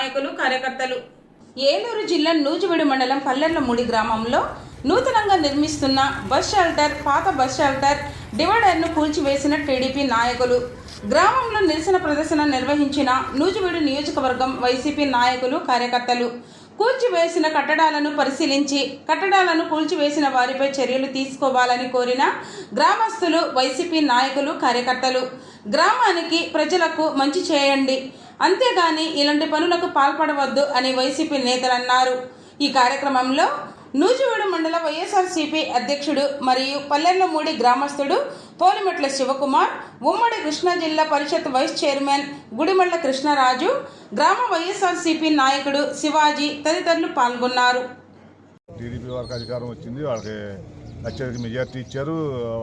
నాయకులు కార్యకర్తలు. ఏలూరు జిల్లా నూజివీడు మండలం పల్లెర్లమూడి గ్రామంలో నూతనంగా నిర్మిస్తున్న బస్ షెల్టర్ పాత బస్ షెల్టర్ డివైడర్ను కూల్చివేసిన టీడీపీ నాయకులు. గ్రామంలో నిరసన ప్రదర్శన నిర్వహించిన నూజివీడు నియోజకవర్గం వైసీపీ నాయకులు కార్యకర్తలు. కూల్చివేసిన కట్టడాలను పరిశీలించి కట్టడాలను కూల్చివేసిన వారిపై చర్యలు తీసుకోవాలని కోరిన గ్రామస్తులు వైసీపీ నాయకులు కార్యకర్తలు. గ్రామానికి ప్రజలకు మంచి చేయండి. అంతేగాని ఇలాంటి పనులకు పాల్పడవద్దు అని వైసీపీ నేతలు అన్నారు ఈ కార్యక్రమంలో నూజివీడు మండల వైఎస్ఆర్సీపీ అధ్యక్షుడు మరియు పల్లెర్లమూడి గ్రామస్తుడు పోలిమెట్ల శివకుమార్ ఉమ్మడి కృష్ణా జిల్లా పరిషత్ వైస్ చైర్మన్ గుడిమళ్ళ కృష్ణరాజు గ్రామ వైఎస్ఆర్సీపీ నాయకుడు శివాజీ తదితరులు పాల్గొన్నారు. టీడీపీ వారికి అధికారం వచ్చింది. వాళ్ళకి అత్యధిక మెజార్టీ ఇచ్చారు.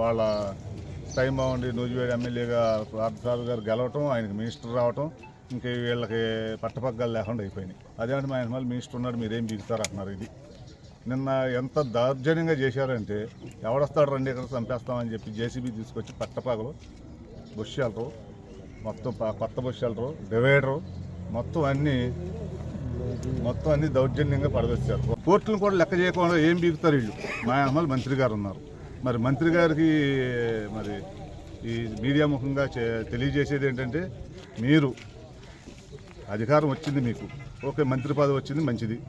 వాళ్ళ టైం బాగుండి నూజివేడు ఎమ్మెల్యేగా పార్థసారథి గారు గెలవటం ఆయనకి మినిస్టర్ రావటం ఇంకా వీళ్ళకి పట్టపగ్గాలు లేకుండా అయిపోయినాయి. అదేంటి మా ఆయన మళ్ళీ మినిస్టర్ ఉన్నాడు మీరేం బీగుతారు అంటున్నారు ఇది. నిన్న ఎంత దౌర్జన్యంగా చేశారంటే ఎవడొస్తాడు రండి ఇక్కడ చంపేస్తామని చెప్పి జేసీబీ తీసుకొచ్చి పట్టపగలు బుష్ షెల్టరు మొత్తం ప- కొత్త బుష్ షెల్టరు డివైడరు మొత్తం అన్నీ మొత్తం అన్ని దౌర్జన్యంగా పడవేశారు కోర్టులను కూడా లెక్క చేయకుండా ఏం బీగుతారు వీళ్ళు? మా అమ్మలు మంత్రి గారు ఉన్నారు. మరి మంత్రి గారికి మరి ఈ మీడియా ముఖంగా తెలియజేసేది ఏంటంటే మీరు అధికారం వచ్చింది మీకు. ఓకే మంత్రి పదవి వచ్చింది మంచిది.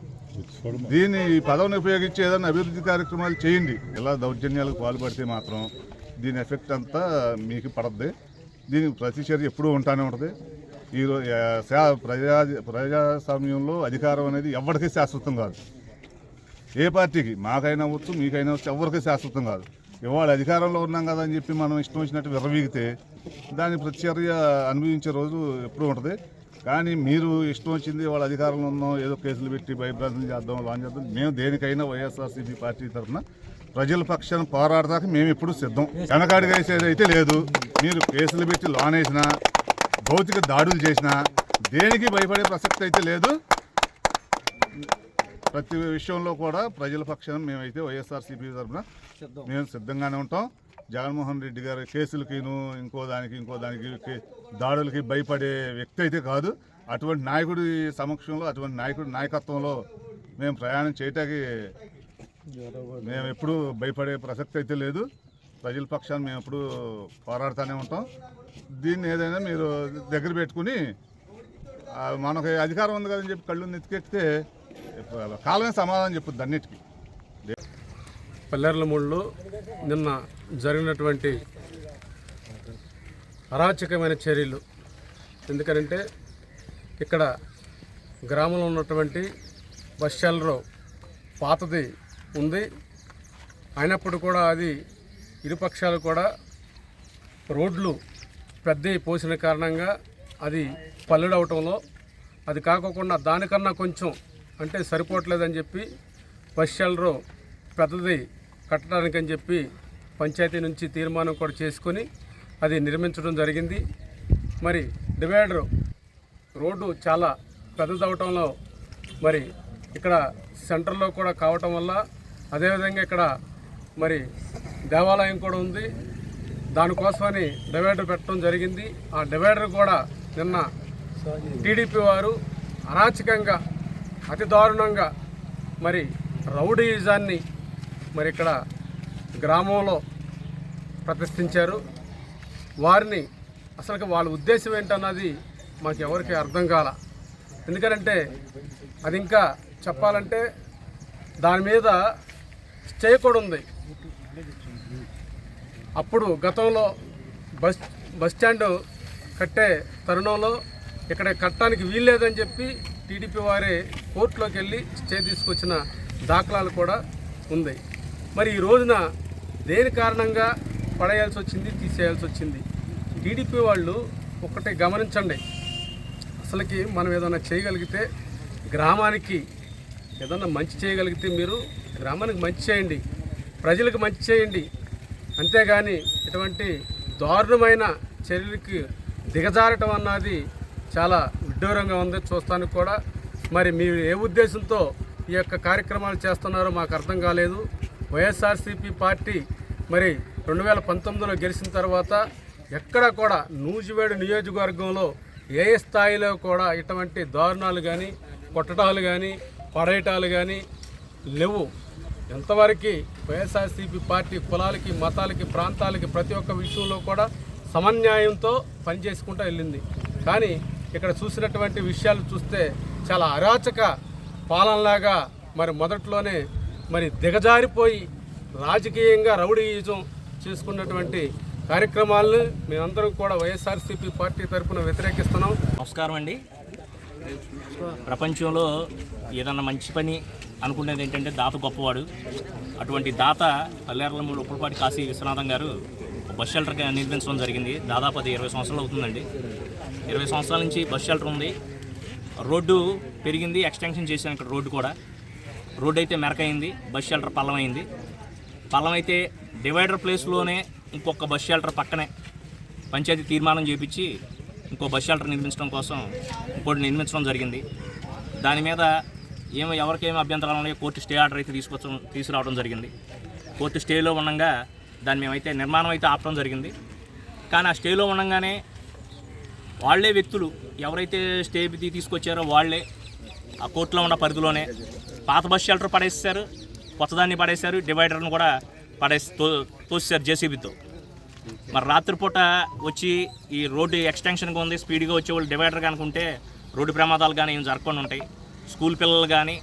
దీన్ని ఈ పదవిని ఉపయోగించి ఏదైనా అభివృద్ధి కార్యక్రమాలు చేయండి. ఇలా దౌర్జన్యాలకు పాల్పడితే మాత్రం దీని ఎఫెక్ట్ అంతా మీకు పడద్ది. దీనికి ప్రతిచర్య ఎప్పుడూ ఉంటానే ఉంటుంది. ఈ రో- ఆ, శా- ప్రజా ప్రజాస్వామ్యంలో అధికారం అనేది ఎవరికీ శాశ్వతం కాదు. ఏ పార్టీకి మాకైనా అవ్వచ్చు మీకైనా అవ్వచ్చు ఎవరికి శాశ్వతం కాదు. ఇవాళ అధికారంలో ఉన్నాం కదా అని చెప్పి మనం ఇష్టం వచ్చినట్టు విర్రవీగితే దాని ప్రతిచర్య అనుభవించే రోజు ఎప్పుడూ ఉంటుంది. కానీ మీరు ఇష్టం వచ్చింది వాళ్ళ అధికారంలో ఉన్నాం ఏదో కేసులు పెట్టి భయభ్రాంతం చేద్దాం లాంచ్ చేద్దాం మేము దేనికైనా వైఎస్ఆర్సీపీ పార్టీ తరఫున ప్రజల పక్షాన పోరాడదాకా మేము ఎప్పుడు సిద్ధం. వెనకాడిగా అయితే లేదు. మీరు కేసులు పెట్టి లోన్ వేసినా భౌతిక దాడులు చేసినా దేనికి భయపడే ప్రసక్తి అయితే లేదు. ప్రతి విషయంలో కూడా ప్రజల పక్షాన మేమైతే వైఎస్ఆర్సీపీ తరఫున మేము సిద్ధంగానే ఉంటాం. జగన్మోహన్ రెడ్డి గారి కేసులకిను ఇంకో దానికి ఇంకో దానికి కే- దాడులకి భయపడే వ్యక్తి అయితే కాదు. అటువంటి నాయకుడి సమక్షంలో అటువంటి నాయకుడి నాయకత్వంలో మేము ప్రయాణం చేయటానికి మేము ఎప్పుడు భయపడే ప్రసక్తి అయితే లేదు. ప్రజల పక్షాన్ని మేము ఎప్పుడు పోరాడుతూనే ఉంటాం. దీన్ని ఏదైనా మీరు దగ్గర పెట్టుకుని మనకు మనకి అధికారం ఉంది కదని చెప్పి కళ్ళు నెత్తికెక్కితే కాలమే సమాధానం చెప్పుద్ది అన్నిటికీ. పల్లెర్లమూడిలో నిన్న జరిగినటువంటి అరాచకమైన చర్యలు. ఎందుకనంటే ఇక్కడ గ్రామంలో ఉన్నటువంటి బస్ షెల్టర్ పాతది ఉంది. అయినప్పుడు కూడా అది ఇరుపక్షాలు కూడా రోడ్లు పెద్దవి పోసిన కారణంగా అది పల్లెడవటంలో అది కాకోకుండా దానికన్నా కొంచెం అంటే సరిపోవట్లేదని చెప్పి బస్ షెల్టర్ పెద్దది కట్టడానికని చెప్పి పంచాయతీ నుంచి తీర్మానం కూడా చేసుకొని అది నిర్మించడం జరిగింది. మరి డివైడర్ రోడ్డు చాలా పెద్దదవటంలో మరి ఇక్కడ సెంటర్లో కూడా కావటం వల్ల అదేవిధంగా ఇక్కడ మరి దేవాలయం కూడా ఉంది. దానికోసమని డివైడర్ పెట్టడం జరిగింది. ఆ డివైడర్ కూడా నిన్న టీడీపీ వారు అరాచకంగా అతి దారుణంగా మరి రౌడీయిజాన్ని మరి ఇక్కడ గ్రామంలో ప్రతిష్ఠించారు. వారిని అసలు వాళ్ళ ఉద్దేశం ఏంటన్నది మాకు ఎవరికి అర్థం కాల. ఎందుకంటే అది ఇంకా చెప్పాలంటే దాని మీద స్టే కూడా ఉంది. అప్పుడు గతంలో బస్ బస్ స్టాండ్ కట్టే తరుణంలో ఇక్కడ కట్టడానికి వీల్లేదని చెప్పి టీడీపీ వారే కోర్టులోకి వెళ్ళి స్టే తీసుకొచ్చిన దాఖలాలు కూడా ఉంది. మరి ఈ రోజున దేని కారణంగా పడేయాల్సి వచ్చింది తీసేయాల్సి వచ్చింది? టీడీపీ వాళ్ళు ఒక్కటే గమనించండి. అసలుకి మనం ఏదైనా చేయగలిగితే గ్రామానికి ఏదన్నా మంచి చేయగలిగితే మీరు గ్రామానికి మంచి చేయండి. ప్రజలకు మంచి చేయండి. అంతేగాని ఇటువంటి దారుణమైన చర్యలకి దిగజారటం అన్నది చాలా విడ్డూరంగా ఉంది చూస్తానికి కూడా. మరి మీరు ఏ ఉద్దేశంతో ఈ యొక్క కార్యక్రమాలు చేస్తున్నారో మాకు అర్థం కాలేదు. వైఎస్ఆర్సీపీ పార్టీ మరి రెండు వేల పంతొమ్మిదిలో గెలిచిన తర్వాత ఎక్కడ కూడా నూజివేడు నియోజకవర్గంలో ఏ స్థాయిలో కూడా ఇటువంటి దారుణాలు కానీ కొట్టడాలు కానీ పడేయటాలు కానీ లేవు. ఎంతవరకు వైఎస్ఆర్సీపీ పార్టీ కులాలకి మతాలకి ప్రాంతాలకి ప్రతి ఒక్క విషయంలో కూడా సమన్యాయంతో పనిచేసుకుంటూ వెళ్ళింది. కానీ ఇక్కడ చూసినటువంటి విషయాలు చూస్తే చాలా అరాచక పాలనలాగా మరి మొదట్లోనే మరి దిగజారిపోయి రాజకీయంగా రౌడీయుజం చేసుకున్నటువంటి కార్యక్రమాలను మేమందరం కూడా వైఎస్ఆర్సీపీ పార్టీ తరఫున వ్యతిరేకిస్తున్నాం. నమస్కారం అండి. ప్రపంచంలో ఏదన్నా మంచి పని అనుకునేది ఏంటంటే దాత గొప్పవాడు. అటువంటి దాత పల్లెర్లమూడు ఉప్పలపాటి కాశీ విశ్వనాథం గారు బస్ షెల్టర్ నిర్మించడం జరిగింది. దాదాపు అది ఇరవై సంవత్సరాలు అవుతుందండి. ఇరవై సంవత్సరాల నుంచి బస్ షెల్టర్ ఉంది. రోడ్డు పెరిగింది ఎక్స్టెన్షన్ చేశాను ఇక్కడ రోడ్డు కూడా. రోడ్ అయితే మెరకైంది బస్ షెల్టర్ పల్లమైంది. పల్లం అయితే డివైడర్ ప్లేస్లోనే ఇంకొక బస్ షెల్టర్ పక్కనే పంచాయతీ తీర్మానం చేపించి ఇంకో బస్ షెల్టర్ నిర్మించడం కోసం ఇంకోటి నిర్మించడం జరిగింది. దాని మీద ఏమో ఎవరికేమి అభ్యంతరాలు ఉన్నాయో కోర్టు స్టే ఆర్డర్ అయితే తీసుకొచ్చడం తీసుకురావడం జరిగింది. కోర్టు స్టేలో ఉండగా దాన్ని మేమైతే నిర్మాణం అయితే ఆపడం జరిగింది. కానీ ఆ స్టేలో ఉండగానే వాళ్ళే వ్యక్తులు ఎవరైతే స్టే తీసుకొచ్చారో వాళ్ళే ఆ కోర్టులో ఉన్న పరిధిలోనే పాత బస్ షెల్టర్ పడేసారు కొత్తదాన్ని పడేశారు డివైడర్ను కూడా పడేసి తో తోసేశారు జేసీబీతో. మరి రాత్రిపూట వచ్చి ఈ రోడ్డు ఎక్స్టెన్షన్గా ఉంది స్పీడ్గా వచ్చే వాళ్ళు డివైడర్ కనుకుంటే రోడ్డు ప్రమాదాలు కానీ ఏం జరగకుండా ఉంటాయి. స్కూల్ పిల్లలు కానీ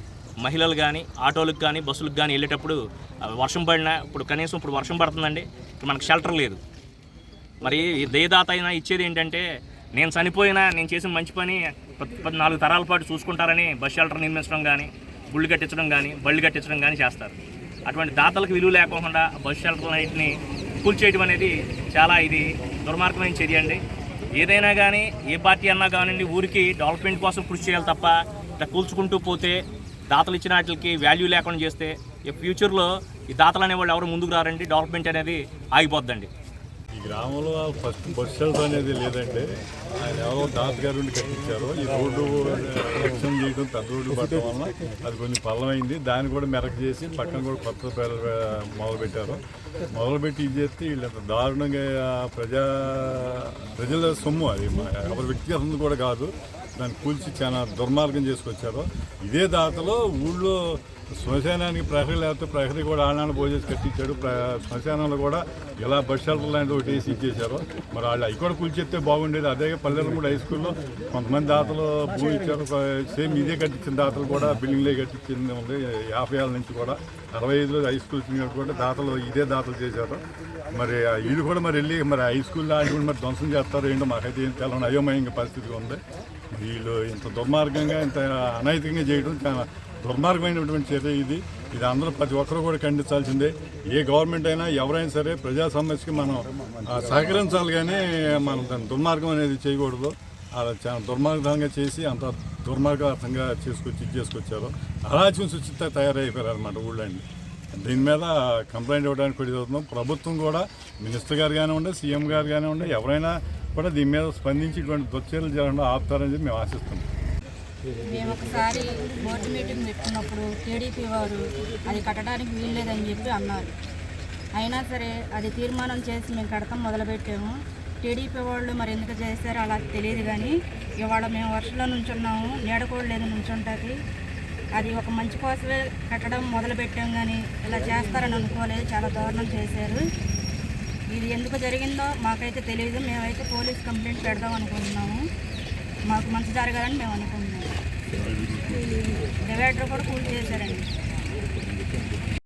మహిళలు కానీ ఆటోలకు కానీ బస్సులకు కానీ వెళ్ళేటప్పుడు వర్షం పడినా ఇప్పుడు కనీసం ఇప్పుడు వర్షం పడుతుందండి ఇప్పుడు మనకు షెల్టర్ లేదు. మరి దయదాత అయినా ఇచ్చేది ఏంటంటే నేను చనిపోయినా నేను చేసిన మంచి పని నాలుగు తరాల పాటు చూసుకుంటారని బస్ షెల్టర్ నిర్మించడం కానీ గుళ్ళు కట్టించడం కానీ బళ్ళు కట్టించడం కానీ చేస్తారు. అటువంటి దాతలకు విలువ లేకుండా బస్ షెల్టర్లన్నింటినీ కూల్చేయడం అనేది చాలా ఇది దుర్మార్గమైన చర్య అండి. ఏదైనా కానీ ఏ పార్టీ అన్నా కానివ్వండి ఊరికి డెవలప్మెంట్ కోసం కృషి చేయాలి తప్ప ఇట్లా కూల్చుకుంటూ పోతే దాతలు ఇచ్చిన వాటికి వాల్యూ లేకుండా చేస్తే ఈ ఫ్యూచర్లో ఈ దాతలు అనేవాళ్ళు ఎవరు ముందుకు రారండి డెవలప్మెంట్ అనేది ఆగిపోద్దండి. గ్రామంలో ఫస్ట్ బస్ షెల్టర్ అనేది లేదంటే ఆయన ఎవరో దాత గారు ఉండి కట్టించారు. ఈ రోడ్డు ఎలక్షన్ చేయడం పెద్ద రోడ్డు పట్టడం వలన అది కొంచెం పల్లమైంది దాన్ని కూడా మెరక చేసి పక్కన కూడా కొత్త పేరు మొదలుపెట్టారు. మొదలుపెట్టి ఇది చేస్తే వీళ్ళు అంత దారుణంగా ప్రజా ప్రజల సొమ్ము అది. ఎవరి వ్యక్తిగతం కూడా కాదు. దాన్ని కూల్చి చాలా దుర్మార్గం చేసుకొచ్చారు. ఇదే దాతలో ఊళ్ళో శ్మశానానికి ప్రహరీ లేకపోతే ప్రహరీ కూడా ఆనాడు భోజేసి కట్టించాడు. ప్ర- శ్మశానంలో కూడా ఇలా బస్ షెల్టర్ లాంటి ఒకటి వేసి ఇచ్చేశారు. మరి వాళ్ళు అవి కూడా కూల్చెత్తే బాగుండేది. అదే పల్లెలు కూడా హై స్కూల్లో కొంతమంది దాతలు భూమి ఇచ్చారు. సేమ్ ఇదే కట్టించిన దాతలు కూడా బిల్డింగ్లే కట్టించింది. ఉంది యాభై ఏళ్ళ నుంచి కూడా అరవై ఐదులో హై స్కూల్ కూడా దాతలు ఇదే దాతలు చేశారు. మరి వీళ్ళు కూడా మరి వెళ్ళి మరి హై స్కూల్ లాంటి కూడా మరి ధ్వంసం చేస్తారు ఏంటో మాకైతే ఏం తెలవని అయోమయంగా పరిస్థితిగా ఉంది. వీళ్ళు ఇంత దుర్మార్గంగా ఇంత అనైతికంగా చేయడం చాలా దుర్మార్గమైనటువంటి చర్య ఇది. ఇది అందరూ ప్రతి ఒక్కరు కూడా ఖండించాల్సిందే. ఏ గవర్నమెంట్ అయినా ఎవరైనా సరే ప్రజా సమస్యకి మనం సహకరించాలి కానీ మనం దాని దుర్మార్గం అనేది చేయకూడదు. అలా చాలా దుర్మార్గంగా చేసి అంత దుర్మార్గంగా చేసుకొచ్చి ఇది చేసుకొచ్చారు. అరాచం సుచిత తయారైపోయారు అనమాట ఊళ్ళండి దీని మీద కంప్లైంట్ ఇవ్వడానికి కూడా చదువుతున్నాం ప్రభుత్వం కూడా మినిస్టర్ గారు కానివ్వండి సీఎం గారు కానివ్వండి ఎవరైనా కూడా దీని మీద స్పందించి ఇటువంటి దుశ్చర్యలు జరగకుండా ఆపుతారని చెప్పి మేము ఆశిస్తున్నాం. మేము ఒకసారి బోర్డు మీటింగ్ పెట్టినప్పుడు టీడీపీ వారు అది కట్టడానికి వీల్లేదని చెప్పి అన్నారు. అయినా సరే అది తీర్మానం చేసి మేము కడతాం మొదలుపెట్టాము. టీడీపీ వాళ్ళు మరి ఎందుకు చేశారో అలా తెలియదు కానీ ఇవాళ మేము వర్షంలో నుంచున్నాము నీడ కూడా లేదు నుంచుంటాకి అది ఒక మంచి కోసమే కట్టడం మొదలుపెట్టాం కానీ ఇలా చేస్తారని అనుకోలేదు చాలా దారుణం చేశారు. ఇది ఎందుకు జరిగిందో మాకైతే తెలియదు మేమైతే పోలీస్ కంప్లైంట్ పెడదాం అనుకుంటున్నాము. మాకు మంచి జరగాలని మేము అనుకుంటున్నాము. డివైడర్ కూడా కూల్ చేశారండి.